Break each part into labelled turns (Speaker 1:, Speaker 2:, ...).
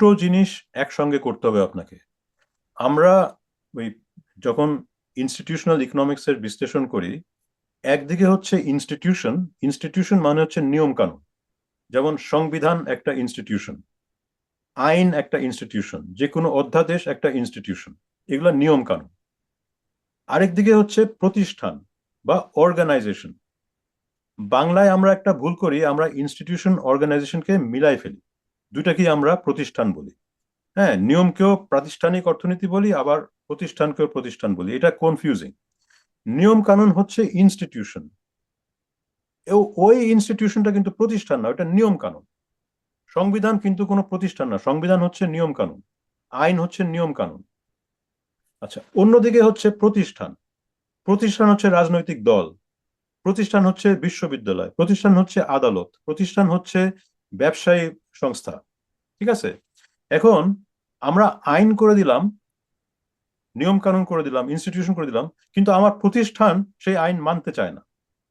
Speaker 1: দুটো জিনিস একসঙ্গে করতে হবে আপনাকে। আমরা ওই যখন ইনস্টিটিউশনাল ইকোনমিক্স এর বিশ্লেষণ করি, একদিকে হচ্ছে ইনস্টিটিউশন ইনস্টিটিউশন মানে হচ্ছে নিয়ম কানুন যেমন সংবিধান একটা ইনস্টিটিউশন আইন একটা ইনস্টিটিউশন যে কোনো অধ্যাদেশ একটা ইনস্টিটিউশন এগুলো নিয়ম কানুন আরেকদিকে হচ্ছে প্রতিষ্ঠান বা অর্গানাইজেশন বাংলায় আমরা একটা ভুল করি, আমরা ইনস্টিটিউশন অর্গানাইজেশনকে মিলাই ফেলি। দুটাকেই আমরা প্রতিষ্ঠান বলি। হ্যাঁ নিয়মকেও প্রাতিষ্ঠানিক অর্থনীতি বলি, আবার প্রতিষ্ঠানকেও প্রতিষ্ঠান বলি। এটা কনফিউজিং নিয়ম কানুন হচ্ছে ইনস্টিটিউশন ওই ইনস্টিটিউশনটা কিন্তু প্রতিষ্ঠান না ওটা নিয়ম কানুন সংবিধান কিন্তু কোনো প্রতিষ্ঠান না, সংবিধান হচ্ছে নিয়ম কানুন আইন হচ্ছে নিয়ম কানুন আচ্ছা অন্যদিকে হচ্ছে প্রতিষ্ঠান। প্রতিষ্ঠান হচ্ছে রাজনৈতিক দল। প্রতিষ্ঠান হচ্ছে বিশ্ববিদ্যালয়। প্রতিষ্ঠান হচ্ছে আদালত। প্রতিষ্ঠান হচ্ছে ব্যবসায়ী সংস্থা, ঠিক আছে? এখন আমরা আইন করে দিলাম নিয়ম কানুন করে দিলাম ইনস্টিটিউশন করে দিলাম, কিন্তু আমার প্রতিষ্ঠান সেই আইন মানতে চায় না।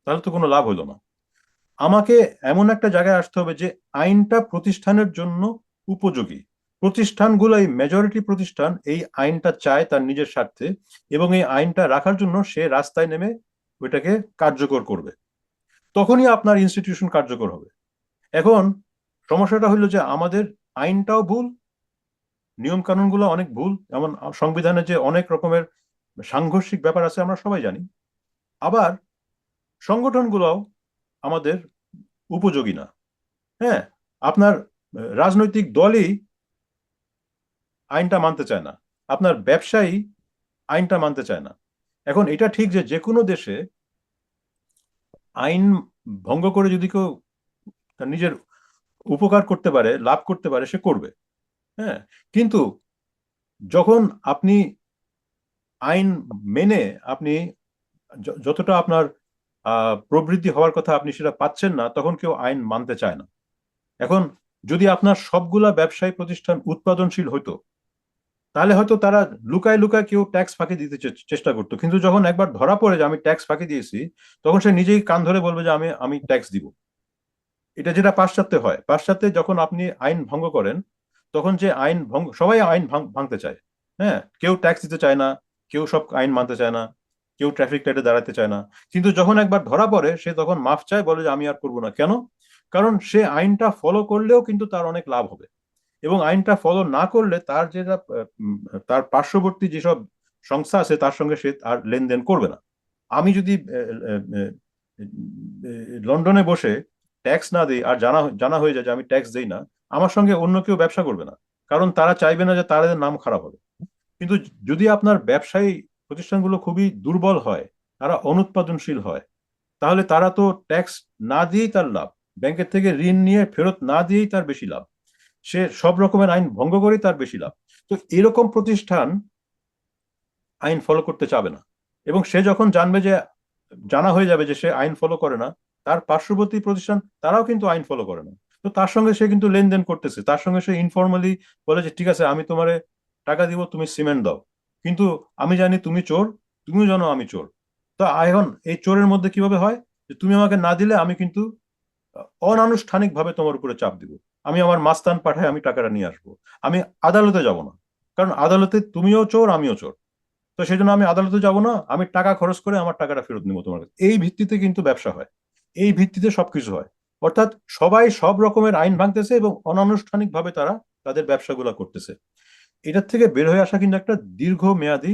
Speaker 1: তাহলে তো কোনো লাভ হলো না। আমাকে এমন একটা জায়গায় আসতে হবে যে আইনটা প্রতিষ্ঠানের জন্য উপযোগী। প্রতিষ্ঠানগুলো, এই মেজরিটি প্রতিষ্ঠান এই আইনটা চায় তার নিজের স্বার্থে এবং এই আইনটা রাখার জন্য সে রাস্তায় নেমে ওইটাকে কার্যকর করবে। তখনই আপনার ইনস্টিটিউশন কার্যকর হবে। এখন সমস্যাটা হলো যে আমাদের আইনটাও ভুল নিয়ম কানুনগুলো অনেক ভুল, যেমন সংবিধানে যে অনেক রকমের সাংঘর্ষিক ব্যাপার আছে আমরা সবাই জানি। আবার সংগঠনগুলোও আমাদের উপযোগী না। হ্যাঁ আপনার রাজনৈতিক দলই আইনটা মানতে চায় না, আপনার ব্যবসায়ী আইনটা মানতে চায় না। এখন এটা ঠিক যে যে কোনো দেশে আইন ভঙ্গ করে যদি কেউ নিজের উপকার করতে পারে, লাভ করতে পারে, সে করবে। হ্যাঁ? কিন্তু যখন আপনি আইন মেনে আপনি যতটা আপনার প্রবৃদ্ধি হওয়ার কথা আপনি সেটা পাচ্ছেন না, তখন কেউ আইন মানতে চায় না। এখন যদি আপনার সবগুলা ব্যবসায়ী প্রতিষ্ঠান উৎপাদনশীল হইতো, তাহলে হয়তো তারা লুকায় লুকায় কেউ ট্যাক্স ফাঁকি দিতে চেষ্টা করতো। কিন্তু যখন একবার ধরা পড়ে যে আমি ট্যাক্স ফাঁকি দিয়েছি, তখন সে নিজেই কান ধরে বলবে যে আমি আমি ট্যাক্স দিব। এটা যেটা পাশ্চাত্যে হয়, পাশ্চাত্যে যখন আপনি আইন ভঙ্গ করেন, তখন যে আইন ভঙ্গ, সবাই আইন ভাঙতে চায়। হ্যাঁ? কেউ ট্যাক্স দিতে চায় না, কেউ সব আইন মানতে চায় না, কেউ ট্রাফিক লাইটে দাঁড়াতে চায় না। কিন্তু যখন একবার ধরা পড়ে, সে তখন মাফ চায়, বলে যে আমি আর করব না। কেন? কারণ সে আইনটা ফলো করলেও কিন্তু তার অনেক লাভ হবে। এবং আইনটা ফলো না করলে তার যেটা তার পার্শ্ববর্তী যেসব সংস্থা আছে, তার সঙ্গে সে আর লেনদেন করবে না। আমি যদি লন্ডনে বসে ট্যাক্স না দিই, আর জানা জানা হয়ে যায় যে আমি ট্যাক্স দিই না, আমার সঙ্গে অন্য কেউ ব্যবসা করবে না। কারণ তারা চাইবে না যে তাদের নাম খারাপ হবে। কিন্তু যদি আপনার ব্যবসায়ী প্রতিষ্ঠানগুলো খুবই দুর্বল হয়, তারা অনুৎপাদনশীল হয়, তাহলে তারা তো ট্যাক্স না দিয়েই তার লাভ। ব্যাংকের থেকে ঋণ নিয়ে ফেরত না দিয়েই তার বেশি লাভ। সে সব রকমের আইন ভঙ্গ করেই তার বেশি লাভ। তো এরকম প্রতিষ্ঠান আইন ফলো করতে চাবে না। এবং সে যখন জানবে যে, জানা হয়ে যাবে যে সে আইন ফলো করে না তার পার্শ্ববর্তী প্রতিষ্ঠান তারাও কিন্তু আইন ফলো করে না। তো তার সঙ্গে সে কিন্তু লেনদেন করতেছে। তার সঙ্গে সে ইনফর্মালি বলে যে, ঠিক আছে, আমি তোমারে টাকা দিব, তুমি সিমেন্ট দাও। কিন্তু আমি জানি তুমি চোর, তুমিও জানো আমি চোর। তো এখন এই চোরের মধ্যে কীভাবে হয়? যে তুমি আমাকে না দিলে আমি কিন্তু অনানুষ্ঠানিক ভাবে তোমার উপরে চাপ দিব। আমি আমার মাস্তান পাঠায় আমি টাকাটা নিয়ে আসব। আমি আদালতে যাব না। কারণ আদালতে তুমিও চোর, আমিও চোর। তো সেই জন্য আমি আদালতে যাব না। আমি টাকা খরচ করে আমার টাকাটা ফেরত নিবো তোমার কাছে। এই ভিত্তিতে কিন্তু ব্যবসা হয়। এই ভিত্তিতে সবকিছু হয়। অর্থাৎ সবাই সব রকমের আইন ভাঙতেছে এবং অনানুষ্ঠানিক ভাবে তারা তাদের ব্যবসাগুলো করতেছে। এটার থেকে বের হয়ে আসা কিন্তু একটা দীর্ঘ মেয়াদী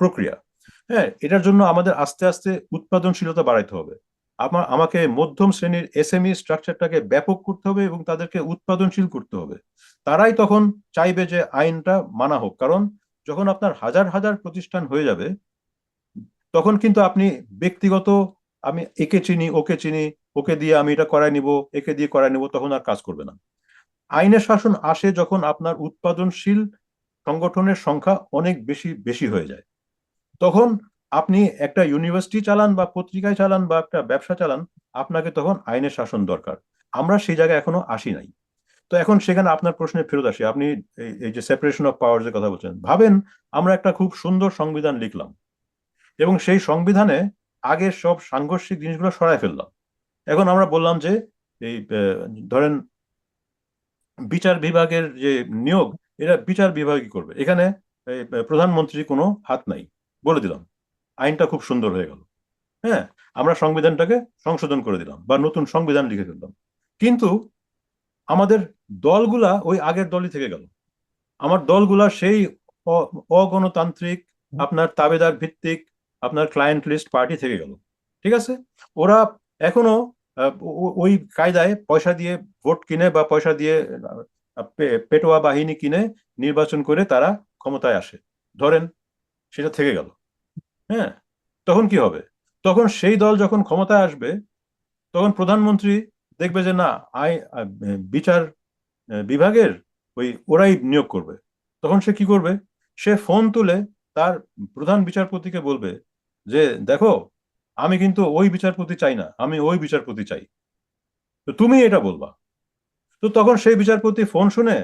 Speaker 1: প্রক্রিয়া। হ্যাঁ এটার জন্য আমাদের আস্তে আস্তে উৎপাদনশীলতা বাড়াইতে হবে। আমার আমাকে মধ্যম শ্রেণির এস এসএমই স্ট্রাকচারটাকে ব্যাপক করতে হবে এবং তাদেরকে উৎপাদনশীল করতে হবে। তারাই তখন চাইবে যে আইনটা মানা হোক। কারণ যখন আপনার হাজার হাজার প্রতিষ্ঠান হয়ে যাবে, তখন কিন্তু আপনি ব্যক্তিগত আমি একে চিনি, ওকে চিনি, ওকে দিয়ে আমি এটা করাই নিব, একে দিয়ে করাই নিব, তখন আর কাজ করবে না। আইনের শাসন আসে যখন আপনার উৎপাদনশীল সংগঠনের সংখ্যা অনেক বেশি বেশি হয়ে যায়। তখন আপনি একটা ইউনিভার্সিটি চালান বা পত্রিকায় চালান বা একটা ব্যবসা চালান, আপনাকে তখন আইনের শাসন দরকার। আমরা সেই জায়গায় এখনও আসি নাই। তো এখন সেখানে আপনার প্রশ্নে ফেরত আসি। আপনি এই যে সেপারেশন অফ পাওয়ার কথা বলছেন, ভাবেন আমরা একটা খুব সুন্দর সংবিধান লিখলাম এবং সেই সংবিধানে আগের সব সাংঘর্ষিক জিনিসগুলো সরাই ফেললাম। এখন আমরা বললাম যে এই ধরেন বিচার বিভাগের যে নিয়োগ এটা বিচার বিভাগই করবে। এখানে এই, প্রধানমন্ত্রী কোনো হাত নাই বলে দিলাম। আইনটা খুব সুন্দর হয়ে গেল। হ্যাঁ আমরা সংবিধানটাকে সংশোধন করে দিলাম বা নতুন সংবিধান লিখে ফেললাম। কিন্তু আমাদের দলগুলা ওই আগের দলই থেকে গেল। আমার দলগুলা সেই অগণতান্ত্রিক আপনার তাবেদার ভিত্তিক আপনার ক্লায়েন্ট লিস্ট পার্টি থেকে গেল। ঠিক আছে? ওরা এখনও ওই কায়দায় পয়সা দিয়ে ভোট কিনে বা পয়সা দিয়ে পেটোয়া বাহিনী কিনে নির্বাচন করে তারা ক্ষমতায় আসে। ধরেন, সেটা থেকে গেল। হ্যাঁ? তখন কি হবে? তখন সেই দল যখন ক্ষমতায় আসবে, তখন প্রধানমন্ত্রী দেখবে যে না, আই বিচার বিভাগের ওই, ওরাই নিয়োগ করবে। তখন সে কি করবে? সে ফোন তুলে তার প্রধান বিচারপতিকে বলবে যে দেখো, আমি কিন্তু ওই বিচারপতি চাই না, আমি ওই বিচারপতি চাই। তো তুমি এটা বলবা। তো তখন সেই বিচারপতি ফোন শুনে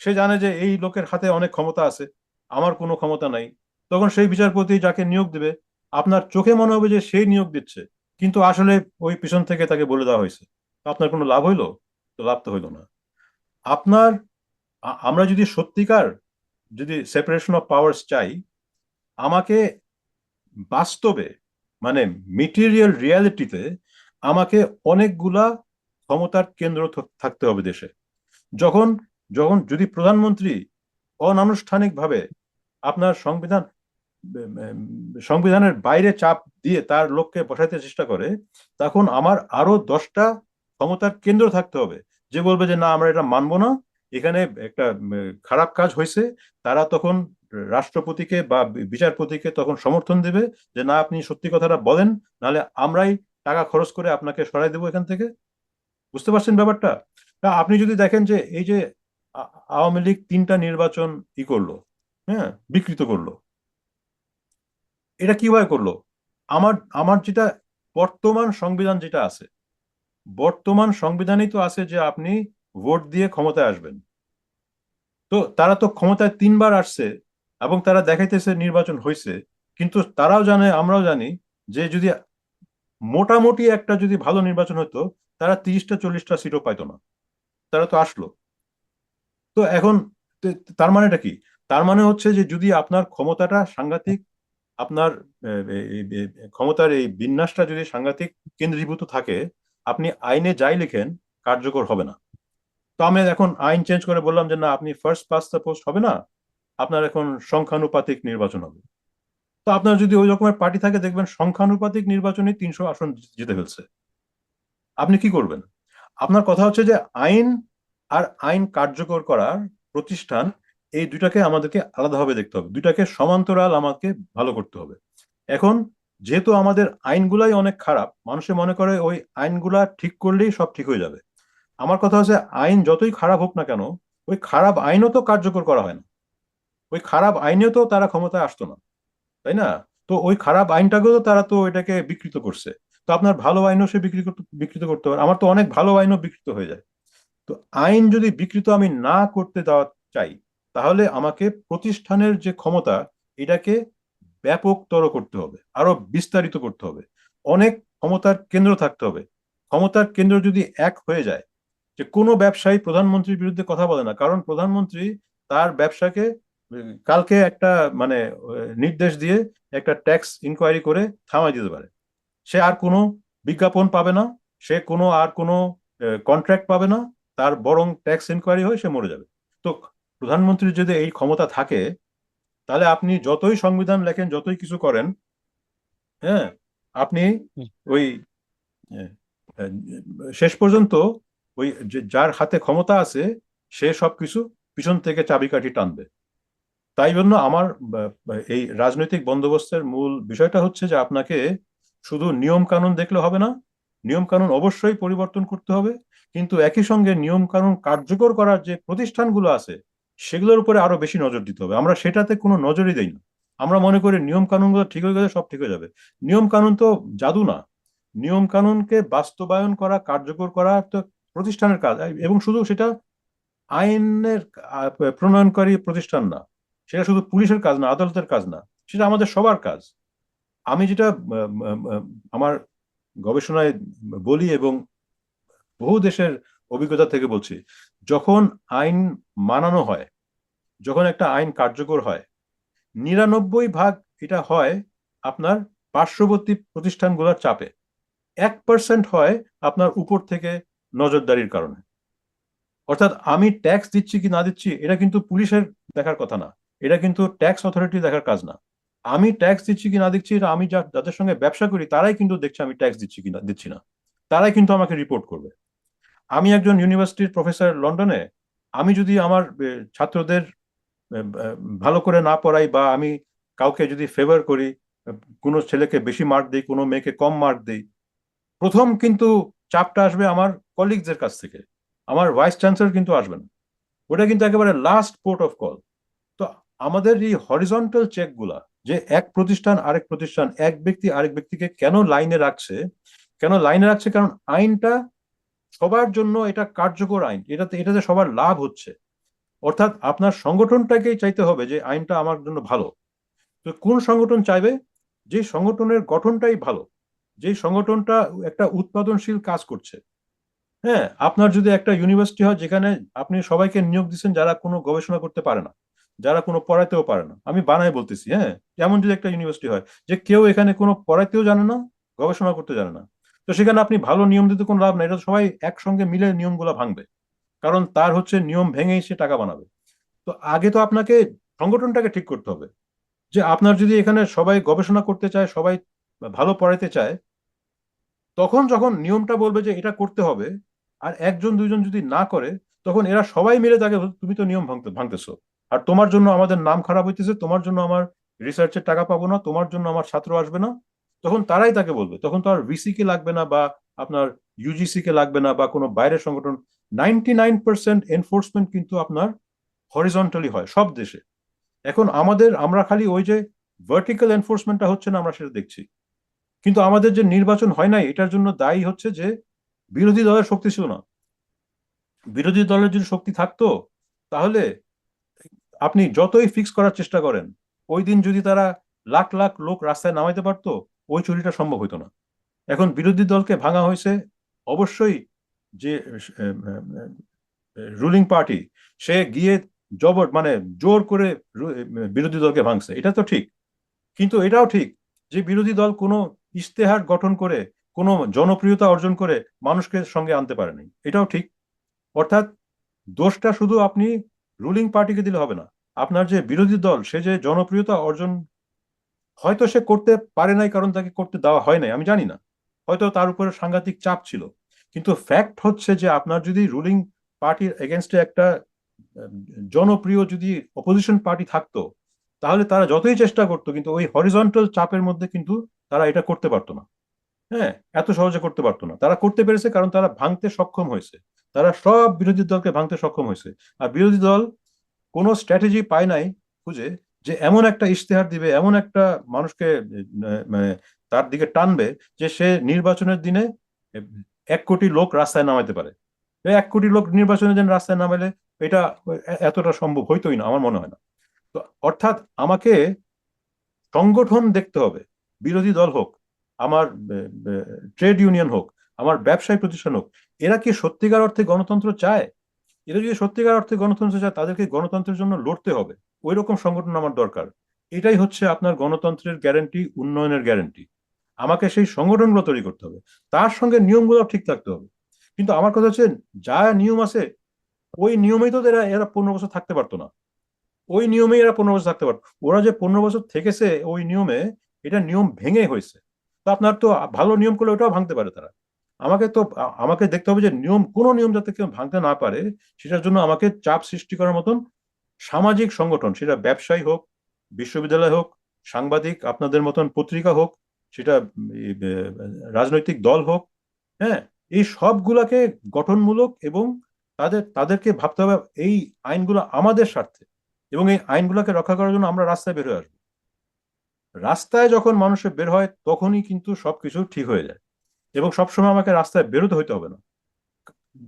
Speaker 1: সে জানে যে এই লোকের হাতে অনেক ক্ষমতা আছে, আমার কোনো ক্ষমতা নাই। তখন সেই বিচারপতি যাকে নিয়োগ দেবে, আপনার চোখে মনে হবে যে সেই নিয়োগ দিচ্ছে, কিন্তু আসলে ওই পিছন থেকে তাকে বলে দেওয়া হয়েছে। আপনার কোনো লাভ হইল? তো লাভ তো হইল না। আপনার আমরা যদি সত্যিকার যদি সেপারেশন অফ পাওয়ার্স চাই, আমাকে বাস্তবে মানে মেটেরিয়াল রিয়ালিটিতে আমাকে অনেকগুলা ক্ষমতার কেন্দ্র থাকতে হবে দেশে। যখন যখন যদি প্রধানমন্ত্রী অনানুষ্ঠানিকভাবে আপনার সংবিধান সংবিধানের বাইরে চাপ দিয়ে তার লোককে বসাইতে চেষ্টা করে, তখন আমার আরও দশটা ক্ষমতার কেন্দ্র থাকতে হবে। যে বলবে যে, না, আমরা এটা মানবো না। এখানে একটা খারাপ কাজ হয়েছে তারা তখন রাষ্ট্রপতিকে বা বিচারপতিকে তখন সমর্থন দেবে যে, না, আপনি সত্যি কথাটা বলেন, নাহলে আমরাই টাকা খরচ করে আপনাকে সরাই দেবো এখান থেকে। বুঝতে পারছেন ব্যাপারটা? তা আপনি যদি দেখেন যে, এই যে আওয়ামী লীগ তিনটা নির্বাচন ই করল হ্যাঁ বিকৃত করল, এটা কীভাবে করল? আমার আমার যেটা বর্তমান সংবিধান যেটা আছে, বর্তমান সংবিধানেই তো আছে যে, আপনি ভোট দিয়ে ক্ষমতায় আসবেন। তো তারা তো ক্ষমতায় তিনবার আসছে এবং তারা দেখাইতেছে নির্বাচন হয়েছে কিন্তু তারাও জানে, আমরাও জানি যে যদি মোটামুটি একটা যদি ভালো নির্বাচন হতো তারা তিরিশটা, চল্লিশটা সিটও পাইতো না। তারা তো আসলো। তো এখন তার মানেটা কি? তার মানে হচ্ছে যে যদি আপনার ক্ষমতাটা সাংঘাতিক, আপনার ক্ষমতার এই বিন্যাসটা যদি সাংঘাতিক কেন্দ্রীভূত থাকে, আপনি আইনে যাই লিখেন, কার্যকর হবে না। তো আমি এখন আইন চেঞ্জ করে বললাম যে না, আপনি ফার্স্ট পাস পোস্ট হবে না আপনার এখন সংখ্যানুপাতিক নির্বাচন হবে। তো আপনার যদি ওই রকমের পার্টি থাকে, দেখবেন সংখ্যানুপাতিক নির্বাচনে তিনশো আসন জিতে ফেলছে। আপনি কি করবেন? আপনার কথা হচ্ছে যে আইন আর আইন কার্যকর করার প্রতিষ্ঠান, এই দুটাকে আমাদেরকে আলাদাভাবে দেখতে হবে। দুটাকে সমান্তরাল আমাকে ভালো করতে হবে। এখন যেহেতু আমাদের আইনগুলাই অনেক খারাপ, মানুষে মনে করে ওই আইনগুলা ঠিক করলেই সব ঠিক হয়ে যাবে। আমার কথা হচ্ছে আইন যতই খারাপ হোক না কেন, ওই খারাপ আইনও তো কার্যকর করা হয় না। ওই খারাপ আইনেও তো তারা ক্ষমতায় আসতো না, তাই না? তো ওই খারাপ আইনটাকেও তো তারা তো এটাকে বিকৃত করছে। তো আপনার ভালো আইনও সে বিক্রি করতে, বিকৃত করতে পারে। আমার তো অনেক ভালো আইনও বিকৃত হয়ে যায়। তো আইন যদি বিকৃত আমি না করতে দেওয়া চাই, তাহলে আমাকে প্রতিষ্ঠানের যে ক্ষমতা, এটাকে ব্যাপকতর করতে হবে। আরও বিস্তারিত করতে হবে। অনেক ক্ষমতার কেন্দ্র থাকতে হবে। ক্ষমতার কেন্দ্র যদি এক হয়ে যায়, যে কোনো ব্যবসায়ী প্রধানমন্ত্রীর বিরুদ্ধে কথা বলে না, কারণ প্রধানমন্ত্রী তার ব্যবসাকে কালকে একটা মানে নির্দেশ দিয়ে একটা ট্যাক্স ইনকোয়ারি করে থামাই দিতে পারে। সে আর কোনো বিজ্ঞাপন পাবে না সে কোনো আর কোনো কন্ট্রাক্ট পাবে না তার বরং ট্যাক্স ইনকোয়ারি হয়ে সে মরে যাবে। তো প্রধানমন্ত্রীর যদি এই ক্ষমতা থাকে তাহলে আপনি যতই সংবিধান লেখেন যতই কিছু করেন হ্যাঁ আপনি ওই শেষ পর্যন্ত ওই যার হাতে ক্ষমতা আছে সে সবকিছু পিছন থেকে চাবিকাঠি টানবে। তাই জন্য আমার এই রাজনৈতিক বন্দোবস্তের মূল বিষয়টা হচ্ছে যে আপনাকে শুধু নিয়ম কানুন দেখলে হবে না, নিয়ম কানুন অবশ্যই পরিবর্তন করতে হবে, কিন্তু একই সঙ্গে নিয়ম কানুন কার্যকর করার যে প্রতিষ্ঠানগুলো আছে, সেগুলোর উপরে আরও বেশি নজর দিতে হবে। আমরা সেটাতে কোনো নজরই দেই না। আমরা মনে করি নিয়ম কানুনগুলো ঠিক হয়ে গেলে সব ঠিক হয়ে যাবে। নিয়ম কানুন তো জাদু না। নিয়ম কানুনকে বাস্তবায়ন করা, কার্যকর করা তো প্রতিষ্ঠানের কাজ। এবং শুধু সেটা আইনের প্রণয়নকারী প্রতিষ্ঠান না। সেটা শুধু পুলিশের কাজ না, আদালতের কাজ না, সেটা আমাদের সবার কাজ। আমি যেটা আমার গবেষণায় বলি এবং বহু দেশের অভিজ্ঞতা থেকে বলছি, যখন আইন মানানো হয়, যখন একটা আইন কার্যকর হয়, নিরানব্বই ভাগ এটা হয় আপনার পার্শ্ববর্তী প্রতিষ্ঠানগুলোর চাপে। এক পার্সেন্ট হয় আপনার উপর থেকে নজরদারির কারণে। অর্থাৎ আমি ট্যাক্স দিচ্ছি কি না দিচ্ছি, এটা কিন্তু পুলিশের দেখার কথা না। এটা কিন্তু ট্যাক্স অথরিটি দেখার কাজ না। আমি ট্যাক্স দিচ্ছি কি না দিচ্ছি আমি যাদের সঙ্গে ব্যবসা করি, তারাই কিন্তু দেখছে আমি ট্যাক্স দিচ্ছি কি না দিচ্ছি না। তারাই কিন্তু আমাকে রিপোর্ট করবে। আমি একজন ইউনিভার্সিটির প্রফেসর লন্ডনে, আমি যদি আমার ছাত্রদের ভালো করে না পড়াই বা আমি কাউকে যদি ফেভার করি কোনো ছেলেকে বেশি মার্ক দিই, কোনো মেয়েকে কম মার্ক দিই, প্রথম কিন্তু চাপটা আসবে আমার কলিগদের কাছ থেকে। আমার ভাইস চ্যান্সেলর কিন্তু আসবে না। ওটা কিন্তু একেবারে লাস্ট পোর্ট অফ কল আমাদের এই হরিজন্টাল চেকগুলা, যে এক প্রতিষ্ঠান আরেক প্রতিষ্ঠান, এক ব্যক্তি আরেক ব্যক্তিকে কেন লাইনে রাখছে, কেন লাইনে রাখছে? কারণ আইনটা সবার জন্য এটা কার্যকর আইন, এটাতে এটাতে সবার লাভ হচ্ছে। অর্থাৎ আপনার সংগঠনটাকেই চাইতে হবে যে আইনটা আমার জন্য ভালো। তো কোন সংগঠন চাইবে? যে সংগঠনের গঠনটাই ভালো। যে সংগঠনটা একটা উৎপাদনশীল কাজ করছে। হ্যাঁ আপনার যদি একটা ইউনিভার্সিটি হয় যেখানে আপনি সবাইকে নিয়োগ দিচ্ছেন যারা কোনো গবেষণা করতে পারে না যারা কোনো পড়াইতেও পারে না। আমি বানাই বলতেছি হ্যাঁ? এমন যদি একটা ইউনিভার্সিটি হয় যে কেউ এখানে কোনো পড়াইতেও জানে না, গবেষণা করতে জানে না। তো সেখানে আপনি ভালো নিয়ম দিতে কোনো লাভ নেই। এটা সবাই একসঙ্গে মিলে নিয়মগুলো ভাঙবে। কারণ তার হচ্ছে নিয়ম ভেঙেই সে টাকা বানাবে। তো আগে তো আপনাকে সংগঠনটাকে ঠিক করতে হবে যে আপনার যদি এখানে সবাই গবেষণা করতে চায়, সবাই ভালো পড়াইতে চায়, তখন যখন নিয়মটা বলবে যে এটা করতে হবে, আর একজন, দুইজন যদি না করে, তখন এরা সবাই মিলে তাকে, তুমি তো নিয়ম ভাঙতে, ভাঙতেছো। আর তোমার জন্য আমাদের নাম খারাপ হইতেছে, তোমার জন্য আমার রিসার্চের টাকা পাবো না, তোমার জন্য আমার ছাত্র আসবে না। তখন তারাই তাকে বলবে। তখন তো আর ভিসি কে লাগবে না বা আপনার ইউজিসি কে লাগবে না বা কোনো বাইরের সংগঠন। নাইনটি নাইন পার্সেন্ট এনফোর্সমেন্ট কিন্তু আপনার হরিজন্টালি হয়, সব দেশে। এখন আমাদের, আমরা খালি ওই যে ভার্টিক্যাল এনফোর্সমেন্টটা হচ্ছে না, আমরা সেটা দেখছি। কিন্তু আমাদের যে নির্বাচন হয় নাই, এটার জন্য দায়ী হচ্ছে যে বিরোধী দলের শক্তি ছিল না। বিরোধী দলের যদি শক্তি থাকতো, তাহলে আপনি যতই ফিক্স করার চেষ্টা করেন, ওই দিন যদি তারা লাখ লাখ লোক রাস্তায় নামাইতে পারতো, ওই চুরিটা সম্ভব হতো না। এখন বিরোধী দলকে ভাঙা হয়েছে। অবশ্যই যে রুলিং পার্টি সে গিয়ে জবর মানে জোর করে বিরোধী দলকে ভাঙছে। এটা তো ঠিক। কিন্তু এটাও ঠিক যে, বিরোধী দল কোনো ইশতেহার গঠন করে, কোনো জনপ্রিয়তা অর্জন করে মানুষকে সঙ্গে আনতে পারেনি। এটাও ঠিক। অর্থাৎ দোষটা শুধু আপনি রুলিং পার্টিকে দিলে হবে না। আপনার যে বিরোধী দল, সে যে জনপ্রিয়তা অর্জন হয়তো সে করতে পারে নাই কারণ তাকে করতে দেওয়া হয় নাই, আমি জানি না। হয়তো তার উপরে সাংঘাতিক চাপ ছিল। কিন্তু ফ্যাক্ট হচ্ছে যে আপনার যদি রুলিং পার্টির এগেনস্টে একটা জনপ্রিয় যদি অপোজিশন পার্টি থাকতো, তাহলে তারা যতই চেষ্টা করতো, কিন্তু ওই হরিজন্টাল চাপের মধ্যে কিন্তু তারা এটা করতে পারতো না। হ্যাঁ এত সহজে করতে পারতো না। তারা করতে পেরেছে কারণ তারা ভাঙতে সক্ষম হয়েছে। তারা সব বিরোধী দলকে ভাঙতে সক্ষম হয়েছে। আর বিরোধী দল কোনো স্ট্র্যাটেজি পায় নাই খুঁজে যে এমন একটা ইশতেহার দিবে, এমন একটা মানুষকে মানে তার দিকে টানবে যে সে নির্বাচনের দিনে এক কোটি লোক রাস্তায় নামাইতে পারে। এক কোটি লোক নির্বাচনের দিন রাস্তায় নামাইলে এটা এতটা সম্ভব হইতোই না, আমার মনে হয় না। তো অর্থাৎ আমাকে সংগঠন দেখতে হবে, বিরোধী দল হোক, আমার ট্রেড ইউনিয়ন হোক আমার ব্যবসায়ী প্রতিষ্ঠান হোক এরা কি সত্যিকার অর্থে গণতন্ত্র চায়? এরা যদি সত্যিকার অর্থে গণতন্ত্র চায়, তাদেরকে গণতন্ত্রের জন্য লড়তে হবে। ওই রকম সংগঠন আমার দরকার। এটাই হচ্ছে আপনার গণতন্ত্রের গ্যারান্টি উন্নয়নের গ্যারান্টি আমাকে সেই সংগঠনগুলো তৈরি করতে হবে। তার সঙ্গে নিয়মগুলো ঠিক থাকতে হবে। কিন্তু আমার কথা হচ্ছে, যা নিয়ম আছে, ওই নিয়মেই তো এরা এরা পনেরো বছর থাকতে পারতো না। ওই নিয়মেই এরা পনেরো বছর থাকতে পারতো। ওরা যে পনেরো বছর থেকেছে, ওই নিয়মে এটা নিয়ম ভেঙে হয়েছে। তো আপনার তো ভালো নিয়ম করলে ওটাও ভাঙতে পারে তারা। আমাকে তো আমাকে দেখতে হবে যে নিয়ম, কোনো নিয়ম যাতে কেউ ভাঙতে না পারে, সেটার জন্য আমাকে চাপ সৃষ্টি করার মতন সামাজিক সংগঠন, সেটা ব্যবসায়ী হোক, বিশ্ববিদ্যালয় হোক, সাংবাদিক আপনাদের মতন পত্রিকা হোক, সেটা রাজনৈতিক দল হোক হ্যাঁ এই সবগুলাকে গঠনমূলক এবং তাদের, তাদেরকে ভাবতে হবে এই আইনগুলো আমাদের স্বার্থে এবং এই আইনগুলোকে রক্ষা করার জন্য আমরা রাস্তায় বের হয়ে আসব। রাস্তায় যখন মানুষের বের হয়, তখনই কিন্তু সবকিছু ঠিক হয়ে যায়। এবং সবসময় আমাকে রাস্তায় বেরোতে হইতে হবে না।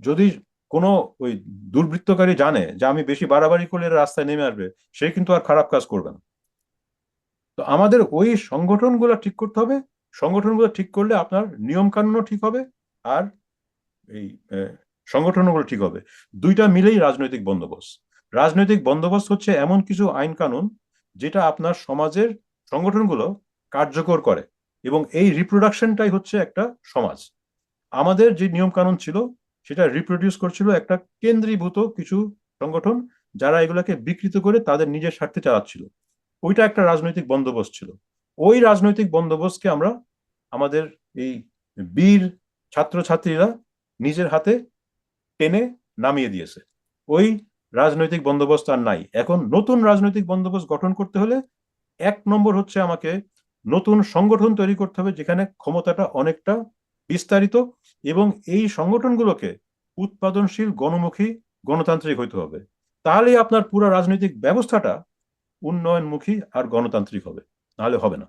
Speaker 1: যদি কোনো ওই দুর্বৃত্তকারী জানে যে আমি বেশি বাড়াবাড়ি করলে রাস্তায় নেমে আসবে, সে কিন্তু আর খারাপ কাজ করবে না। তো আমাদের ওই সংগঠনগুলো ঠিক করতে হবে। সংগঠনগুলো ঠিক করলে আপনার নিয়ম কানুনও ঠিক হবে আর এই সংগঠনগুলো ঠিক হবে। দুইটা মিলেই রাজনৈতিক বন্দোবস্ত। রাজনৈতিক বন্দোবস্ত হচ্ছে এমন কিছু আইন কানুন যেটা আপনার সমাজের সংগঠনগুলো কার্যকর করে। এবং এই রিপ্রোডাকশনটাই হচ্ছে একটা সমাজ। আমাদের যে নিয়ম কানুন ছিল, সেটা রিপ্রোডিউস করছিল একটা কেন্দ্রীভূত কিছু সংগঠন, যারা এগুলাকে বিকৃত করে তাদের নিজের স্বার্থে চালাচ্ছিল। ওইটা একটা রাজনৈতিক বন্দোবস্ত ছিল। ওই রাজনৈতিক বন্দোবস্তকে আমরা, আমাদের এই বীর ছাত্রছাত্রীরা নিজের হাতে টেনে নামিয়ে দিয়েছে। ওই রাজনৈতিক বন্দোবস্ত আর নাই। এখন নতুন রাজনৈতিক বন্দোবস্ত গঠন করতে হলে এক নম্বর হচ্ছে আমাকে নতুন সংগঠন তৈরি করতে হবে যেখানে ক্ষমতাটা অনেকটা বিস্তারিত এবং এই সংগঠনগুলোকে উৎপাদনশীল, গণমুখী, গণতান্ত্রিক হইতে হবে। তাহলেই আপনার পুরো রাজনৈতিক ব্যবস্থাটা উন্নয়নমুখী আর গণতান্ত্রিক হবে। নাহলে হবে না।